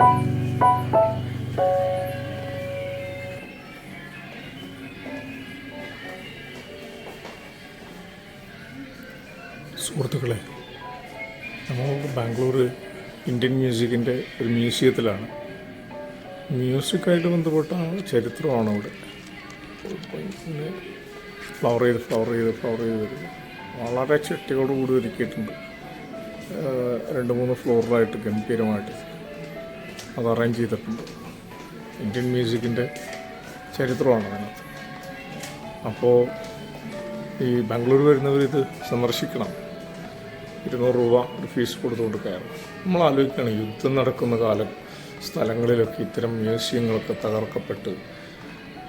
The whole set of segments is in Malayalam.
സുഹൃത്തുക്കളെ നമ്മൾ ബാംഗ്ലൂർ ഇന്ത്യൻ മ്യൂസിക്കിന്റെ ഒരു മ്യൂസിയത്തിലാണ്. മ്യൂസിക്കായിട്ട് ബന്ധപ്പെട്ട ചരിത്രമാണ് അവിടെ. പിന്നെ ഫ്ലവർ ചെയ്ത് ഫ്ലവർ ചെയ്ത് ഫ്ലവർ ചെയ്ത് വരും. വളരെ ചെട്ടികളോട് കൂടി ഒരുക്കിയിട്ടുണ്ട്. രണ്ട് മൂന്ന് ഫ്ലോറിലായിട്ട് ഗംഭീരമായിട്ട്. അത് അറേഞ്ച് ചെയ്തിട്ടുണ്ട്. ഇന്ത്യൻ മ്യൂസിക്കിന്റെ ചരിത്രമാണ് അതിനകത്ത്. അപ്പോൾ ഈ ബാംഗ്ലൂർ വരുന്നവർ ഇത് സന്ദർശിക്കണം. ഇരുന്നൂറ് രൂപ ഒരു ഫീസ് കൊടുത്തുകൊണ്ട് കയറണം. നമ്മൾ ആലോചിക്കണം യുദ്ധം നടക്കുന്ന കാലം സ്ഥലങ്ങളിലൊക്കെ ഇത്തരം മ്യൂസിയങ്ങളൊക്കെ തകർക്കപ്പെട്ട്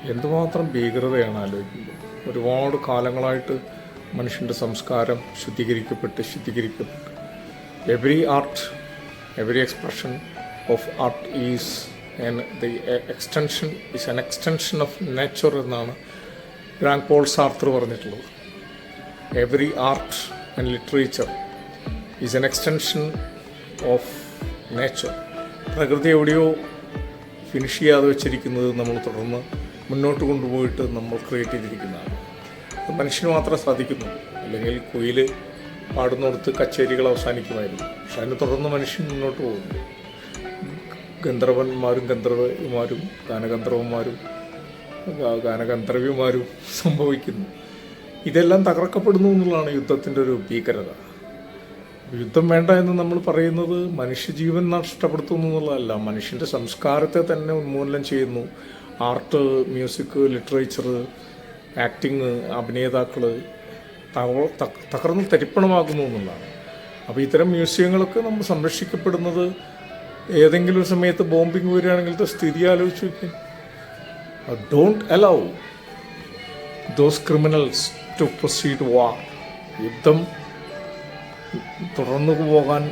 എന്തുമാത്രം ഭീകരതയാണ് ആലോചിക്കുന്നത്. ഒരുപാട് കാലങ്ങളായിട്ട് മനുഷ്യന്റെ സംസ്കാരം ശുദ്ധീകരിക്കപ്പെട്ട് ശുദ്ധീകരിക്കപ്പെട്ട്. Every art every expression of art is the extension is an extension of nature എന്നാണ് ഗ്രാങ് പോൾ സാർത്തർ പറഞ്ഞിട്ടുള്ളത്. Every art and literature is an extension of nature പ്രകൃതി എവിടെയോ ഫിനിഷ് ചെയ്യാതെ വെച്ചിരിക്കുന്നത് നമ്മൾ തുടർന്ന് മുന്നോട്ട് കൊണ്ടുപോയിട്ട് നമ്മൾ ക്രിയേറ്റ് ചെയ്തിരിക്കുന്നതാണ്. അത് മനുഷ്യന് മാത്രമേ സാധിക്കുന്നു അല്ലെങ്കിൽ കുയിൽ പാടുന്നിടത്ത് കച്ചേരികൾ അവസാനിക്കുമായിരുന്നു. പക്ഷെ അതിനെ തുടർന്ന് മനുഷ്യൻ മുന്നോട്ട് പോകുന്നു. ഗന്ധർവന്മാരും ഗന്ധർവന്മാരും ഗാനഗന്ധർവന്മാരും ഗാനഗന്ധർവ്യമാരും സംഭവിക്കുന്നു. ഇതെല്ലാം തകർക്കപ്പെടുന്നു എന്നുള്ളതാണ് യുദ്ധത്തിന്റെ ഒരു ഭീകരത. യുദ്ധം വേണ്ട എന്ന് നമ്മൾ പറയുന്നത് മനുഷ്യജീവൻ നഷ്ടപ്പെടുത്തുന്നു എന്നുള്ളതല്ല. മനുഷ്യന്റെ സംസ്കാരത്തെ തന്നെ ഉന്മൂലനം ചെയ്യുന്നു. ആർട്ട് മ്യൂസിക് ലിറ്ററേച്ചർ ആക്ടിങ് അഭിനേതാക്കൾ തകർന്ന് തരിപ്പണമാകുന്നു എന്നുള്ളതാണ്. അപ്പോൾ ഇത്തരം മ്യൂസിയങ്ങളൊക്കെ നമ്മൾ സംരക്ഷിക്കപ്പെടുന്നത് ഏതെങ്കിലും സമയത്ത് ബോംബിങ് വരികയാണെങ്കിൽ സ്ഥിതി ആലോചിച്ച് don't allow those criminals to proceed war യുദ്ധം തുടർന്നു പോകാൻ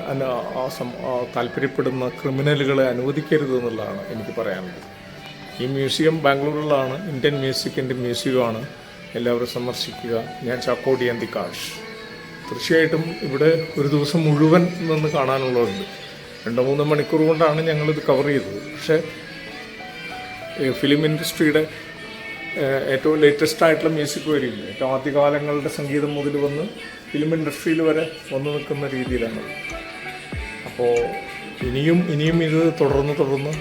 താല്പര്യപ്പെടുന്ന ക്രിമിനലുകളെ അനുവദിക്കരുത് എന്നുള്ളതാണ് എനിക്ക് പറയാനുള്ളത്. ഈ മ്യൂസിയം ബാംഗ്ലൂരിലാണ് ഇന്ത്യൻ മ്യൂസിക്കിന്റെ മ്യൂസിയമാണ്. എല്ലാവരും സന്ദർശിക്കുക. ഞാൻ ചാക്കോടി കാഷ് തീർച്ചയായിട്ടും ഇവിടെ ഒരു ദിവസം മുഴുവൻ നിന്ന് കാണാനുള്ളതുണ്ട് രണ്ടോ മൂന്നോ മണിക്കൂർ കൊണ്ടാണ് ഞങ്ങളിത് കവർ ചെയ്തത്. പക്ഷേ ഫിലിം ഇൻഡസ്ട്രിയുടെ ഏറ്റവും ലേറ്റസ്റ്റ് ആയിട്ടുള്ള മ്യൂസിക് വരില്ല? ഏറ്റവും ആദ്യകാലങ്ങളുടെ സംഗീതം മുതൽ വന്ന് ഫിലിം ഇൻഡസ്ട്രിയിൽ വരെ വന്നു നിൽക്കുന്ന രീതിയിലാണ്. അപ്പോൾ ഇനിയും ഇനിയും ഇത് തുടർന്ന് തുടർന്ന്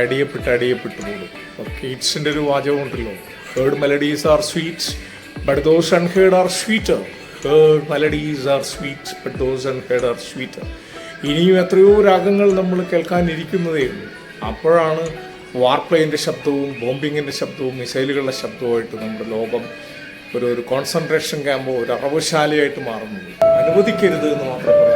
ആഡ് ചെയ്യപ്പെട്ട് ആഡ് ചെയ്യപ്പെട്ട് പോകും കീറ്റ്സിന്റെ ഒരു വാചകം ഉണ്ടല്ലോ heard melodies are sweets but those unheard are sweeter heard melodies are sweets but those unheard are sweeter ഇനിയും എത്രയോ രാഗങ്ങൾ നമ്മൾ കേൾക്കാനിരിക്കുന്നതേ ഉള്ളൂ. അപ്പോഴാണ് വാർപ്ലെയിന്റെ ശബ്ദവും ബോംബിങ്ങിന്റെ ശബ്ദവും മിസൈലുകളുടെ ശബ്ദവുമായിട്ട് നമ്മുടെ ലോകം ഒരു ഒരു കോൺസെൻട്രേഷൻ ക്യാമ്പോ ഒരു അറവുശാലയായിട്ട് മാറുന്നത്. അനുവദിക്കരുത് എന്ന് മാത്രം